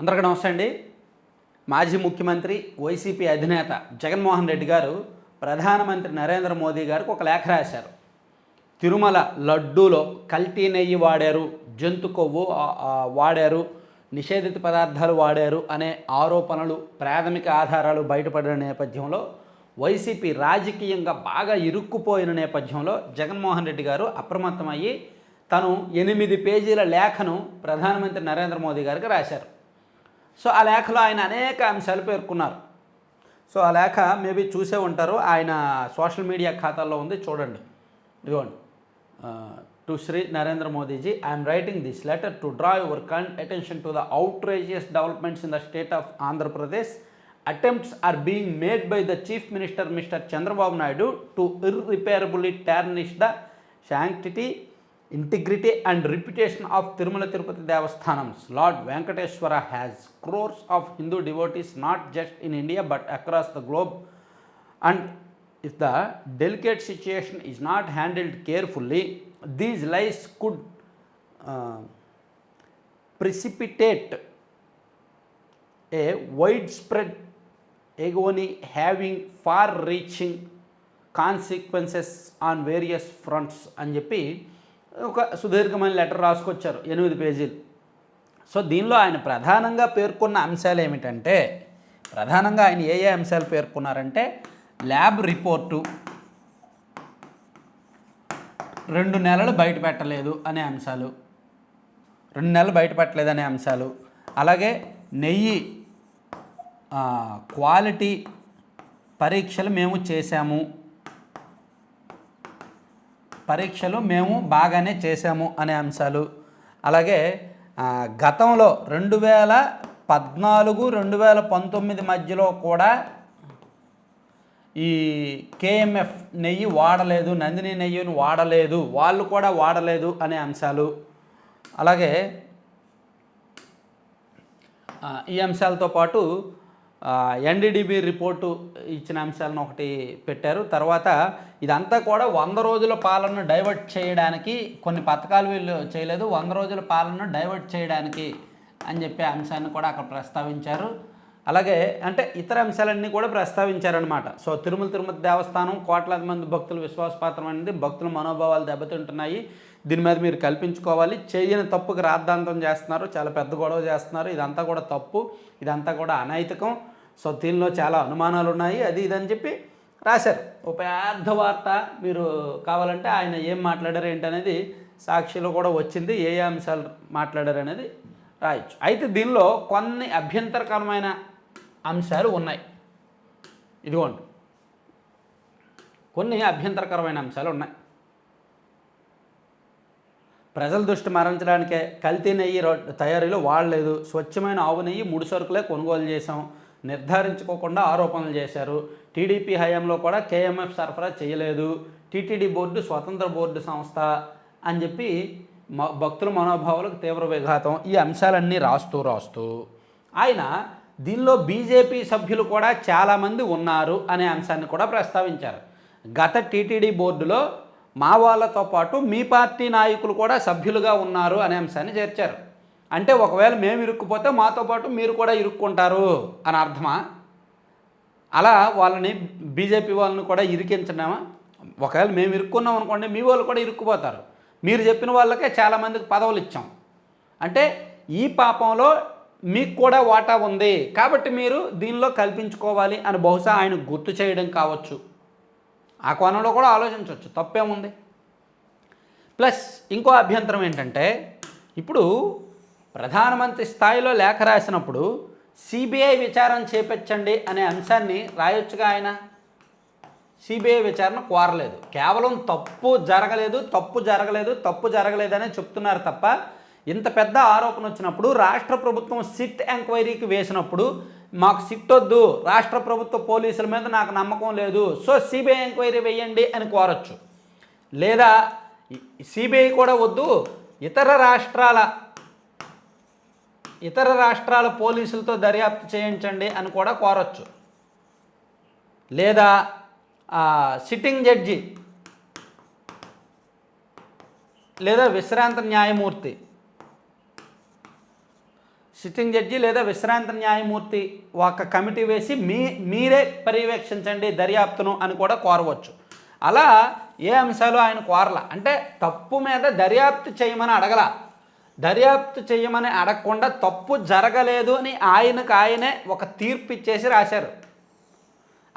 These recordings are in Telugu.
అందరికీ నమస్తే అండి. మాజీ ముఖ్యమంత్రి వైసీపీ అధినేత జగన్మోహన్ రెడ్డి గారు ప్రధానమంత్రి నరేంద్ర మోదీ గారికి ఒక లేఖ రాశారు. తిరుమల లడ్డూలో కల్తీ నెయ్యి వాడారు జంతు కొవ్వు వాడారు నిషేధిత పదార్థాలు వాడారు అనే ఆరోపణలు ప్రాథమిక ఆధారాలు బయటపడిన నేపథ్యంలో వైసీపీ రాజకీయంగా బాగా ఇరుక్కుపోయిన నేపథ్యంలో జగన్మోహన్ రెడ్డి గారు అప్రమత్తమయ్యి తను ఎనిమిది పేజీల లేఖను ప్రధానమంత్రి నరేంద్ర మోదీ గారికి రాశారు. సో ఆ లేఖలో ఆయన అనేక అంశాలు పేర్కొన్నారు. సో ఆ లేఖ మేబీ చూసే ఉంటారు. ఆయన సోషల్ మీడియా ఖాతాల్లో ఉంది. చూడండి. ఇదిగోండి. To Shri Narendra Modiji I'm writing this letter to draw your kind attention to the outrageous developments in the state of Andhra Pradesh. Attempts are being made by the chief minister mister Chandrababu Naidu to irreparably tarnish the sanctity integrity and reputation of Tirumala Tirupati Devasthanams. Lord Venkateshwara has crores of Hindu devotees not just in India but across the globe. And if the delicate situation is not handled carefully, these lies could uh, precipitate a widespread agony having far reaching consequences on various fronts అని చెప్పి ఒక సుదీర్ఘమైన లెటర్ రాసుకొచ్చారు ఎనిమిది పేజీలు. సో దీనిలో ఆయన ప్రధానంగా పేర్కొన్న అంశాలు ఏమిటంటే ప్రధానంగా ఆయన ఏ ఏ అంశాలు పేర్కొన్నారంటే ల్యాబ్ రిపోర్టు రెండు నెలలు బయట పెట్టలేదు అనే అంశాలు రెండు నెలలు బయట పెట్టలేదు అనే అంశాలు అలాగే నెయ్యి క్వాలిటీ పరీక్షలు మేము చేశాము పరీక్షలు మేము బాగానే చేశాము అనే అంశాలు. అలాగే గతంలో రెండు వేల పద్నాలుగు రెండు వేల పంతొమ్మిది మధ్యలో కూడా ఈ కేఎంఎఫ్ నెయ్యి వాడలేదు నందిని నెయ్యిని వాడలేదు వాళ్ళు కూడా వాడలేదు అనే అంశాలు. అలాగే ఈ అంశాలతో పాటు ఎన్డీడీబీ రిపోర్టు ఇచ్చిన అంశాలను ఒకటి పెట్టారు. తర్వాత ఇదంతా కూడా వంద రోజుల పాలనను డైవర్ట్ చేయడానికి కొన్ని పథకాలు వీళ్ళు చేయలేదు. వంద రోజుల పాలనను డైవర్ట్ చేయడానికి అని చెప్పే అంశాన్ని కూడా అక్కడ ప్రస్తావించారు. అలాగే అంటే ఇతర అంశాలన్నీ కూడా ప్రస్తావించారనమాట సో తిరుమల తిరుమల దేవస్థానం కోట్లాది మంది భక్తులు విశ్వాసపాత్రమైనది భక్తుల మనోభావాలు దెబ్బతింటున్నాయి. దీని మీద మీరు కల్పించుకోవాలి. చేయని తప్పుకి రాద్ధాంతం చేస్తున్నారు. చాలా పెద్ద గొడవ చేస్తున్నారు. ఇదంతా కూడా తప్పు. ఇదంతా కూడా అనైతికం. సో దీనిలో చాలా అనుమానాలు ఉన్నాయి. అది ఇదని చెప్పి రాశారు. ఒక పెద్ద వార్త మీరు కావాలంటే ఆయన ఏం మాట్లాడారు ఏంటనేది సాక్షిలో కూడా వచ్చింది. ఏ ఏ అంశాలు మాట్లాడారు అనేది రాయొచ్చు. అయితే దీనిలో కొన్ని అభ్యంతరకరమైన అంశాలు ఉన్నాయి. ఇదిగోండి. కొన్ని అభ్యంతరకరమైన అంశాలు ఉన్నాయి. ప్రజల దృష్టి మరణించడానికే కల్తీ నెయ్యి రొ- తయారీలో వాడలేదు. స్వచ్ఛమైన ఆవు నెయ్యి ముడి సరుకులే కొనుగోలు చేశాం. నిర్ధారించుకోకుండా ఆరోపణలు చేశారు. టీడీపీ హయాంలో కూడా కేఎంఎఫ్ సరఫరా చేయలేదు. టీటీడీ బోర్డు స్వతంత్ర బోర్డు సంస్థ అని చెప్పి మ- భక్తుల మనోభావాలకు తీవ్ర విఘాతం. ఈ అంశాలన్నీ రాస్తూ రాస్తూ ఆయన దీనిలో బీజేపీ సభ్యులు కూడా చాలామంది ఉన్నారు అనే అంశాన్ని కూడా ప్రస్తావించారు. గత టీటీడీ బోర్డులో మా వాళ్ళతో పాటు మీ పార్టీ నాయకులు కూడా సభ్యులుగా ఉన్నారు అనే అంశాన్ని చేర్చారు. అంటే ఒకవేళ మేము ఇరుక్కుపోతే మాతో పాటు మీరు కూడా ఇరుక్కుంటారు అని అర్థమా? అలా వాళ్ళని బీజేపీ వాళ్ళని కూడా ఇరికించడమా? ఒకవేళ మేము ఇరుక్కున్నాం అనుకోండి మీ వాళ్ళు కూడా ఇరుక్కుపోతారు. మీరు చెప్పిన వాళ్ళకే చాలామందికి పదవులు ఇచ్చాం. అంటే ఈ పాపంలో మీకు కూడా వాటా ఉంది. కాబట్టి మీరు దీనిలో కల్పించుకోవాలి అని బహుశా ఆయన గుర్తు చేయడం కావచ్చు. ఆ కోణంలో కూడా ఆలోచించవచ్చు. తప్పేముంది? ప్లస్ ఇంకో అభ్యంతరం ఏంటంటే ఇప్పుడు ప్రధానమంత్రి స్థాయిలో లేఖ రాసినప్పుడు సిబిఐ విచారణ చేపించండి అనే అంశాన్ని రాయొచ్చుగా ఆయన? సిబిఐ విచారణ కోరలేదు. కేవలం తప్పు జరగలేదు తప్పు జరగలేదు తప్పు జరగలేదనే చెప్తున్నారు తప్ప ఇంత పెద్ద ఆరోపణ వచ్చినప్పుడు రాష్ట్ర ప్రభుత్వం సిట్ ఎంక్వైరీకి వేసినప్పుడు మాకు సిట్ వద్దు రాష్ట్ర ప్రభుత్వ పోలీసుల మీద నాకు నమ్మకం లేదు సో సిబిఐ ఎంక్వైరీ వేయండి అని కోరచ్చు. లేదా సిబిఐ కూడా వద్దు ఇతర రాష్ట్రాల ఇతర రాష్ట్రాల పోలీసులతో దర్యాప్తు చేయించండి అని కూడా కోరచ్చు. లేదా సిట్టింగ్ జడ్జి లేదా విశ్రాంత న్యాయమూర్తి సిట్టింగ్ జడ్జి లేదా విశ్రాంత న్యాయమూర్తి ఒక కమిటీ వేసి మీ మీరే పర్యవేక్షించండి దర్యాప్తును అని కూడా కోరవచ్చు. అలా ఏ అంశాలు ఆయన కోరల? అంటే తప్పు మీద దర్యాప్తు చేయమని అడగల. దర్యాప్తు చేయమని అడగకుండా తప్పు జరగలేదు అని ఆయనకు ఆయనే ఒక తీర్పు ఇచ్చేసి రాశారు.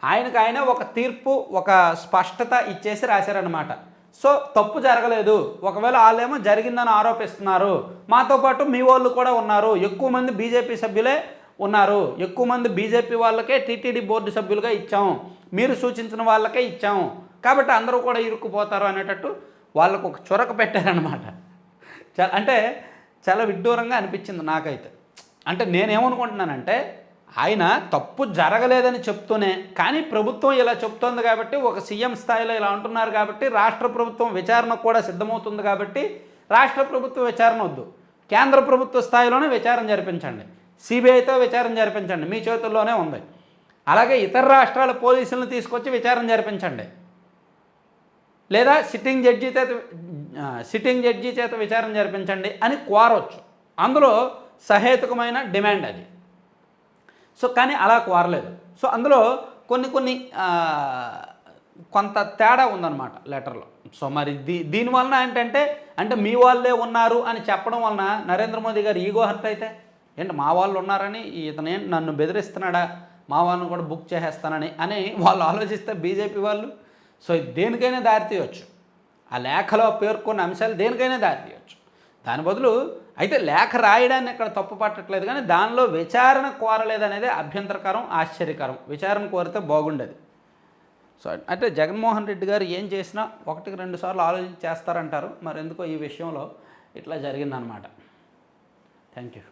ఆయనకు ఆయనే ఒక తీర్పు ఒక స్పష్టత ఇచ్చేసి రాశారనమాట సో తప్పు జరగలేదు. ఒకవేళ వాళ్ళేమో జరిగిందని ఆరోపిస్తున్నారు. మాతో పాటు మీ వాళ్ళు కూడా ఉన్నారు. ఎక్కువ మంది బీజేపీ సభ్యులే ఉన్నారు. ఎక్కువ మంది బీజేపీ వాళ్ళకే టీటీడీ బోర్డు సభ్యులుగా ఇచ్చాం. మీరు సూచించిన వాళ్ళకే ఇచ్చాం. కాబట్టి అందరూ కూడా ఇరుక్కుపోతారు అనేటట్టు వాళ్ళకు ఒక చొరక పెట్టారనమాట అంటే చాలా విడ్డూరంగా అనిపించింది నాకైతే. అంటే నేనేమనుకుంటున్నానంటే ఆయన తప్పు జరగలేదని చెప్తూనే కానీ ప్రభుత్వం ఇలా చెప్తోంది కాబట్టి ఒక సీఎం స్థాయిలో ఇలా అంటున్నారు కాబట్టి రాష్ట్ర ప్రభుత్వం విచారణ కూడా సిద్ధమవుతుంది కాబట్టి రాష్ట్ర ప్రభుత్వ విచారణ వద్దు. కేంద్ర ప్రభుత్వ స్థాయిలోనే విచారణ జరిపించండి. సిబిఐతో విచారణ జరిపించండి. మీ చేతుల్లోనే ఉంది. అలాగే ఇతర రాష్ట్రాల పోలీసులను తీసుకొచ్చి విచారణ జరిపించండి. లేదా సిట్టింగ్ జడ్జి చేత సిట్టింగ్ జడ్జి చేత విచారణ జరిపించండి అని కోరవచ్చు అందులో సహేతుకమైన డిమాండ్ అది. సో కానీ అలా కోరలేదు. సో అందులో కొన్ని కొన్ని కొంత తేడా ఉందన్నమాట లెటర్లో. సో మరి దీ దీనివలన ఏంటంటే అంటే మీ వాళ్ళే ఉన్నారు అని చెప్పడం వలన నరేంద్ర మోదీ గారు ఈగో హర్ట్ అయితే ఏంటి మా వాళ్ళు ఉన్నారని ఇతను ఏంటి నన్ను బెదిరిస్తున్నాడా మా వాళ్ళని కూడా బుక్ చేసేస్తానని అని వాళ్ళు ఆలోచిస్తే బీజేపీ వాళ్ళు. సో దేనికైనా దారి తీయవచ్చు ఆ లేఖలో పేర్కొన్న అంశాలు దేనికైనా దారి తీయవచ్చు దాని బదులు అయితే లేఖ రాయడాన్ని ఇక్కడ తప్పు పట్టట్లేదు కానీ దానిలో విచారణ కోరలేదనేది అభ్యంతరకరం ఆశ్చర్యకరం. విచారణ కోరితే బాగుండేది. సో అంటే జగన్మోహన్ రెడ్డి గారు ఏం చేసినా ఒకటికి రెండు సార్లు ఆలోచించి చేస్తారంటారు మరి ఎందుకో ఈ విషయంలో ఇట్లా జరిగిందనమాట. Thank you.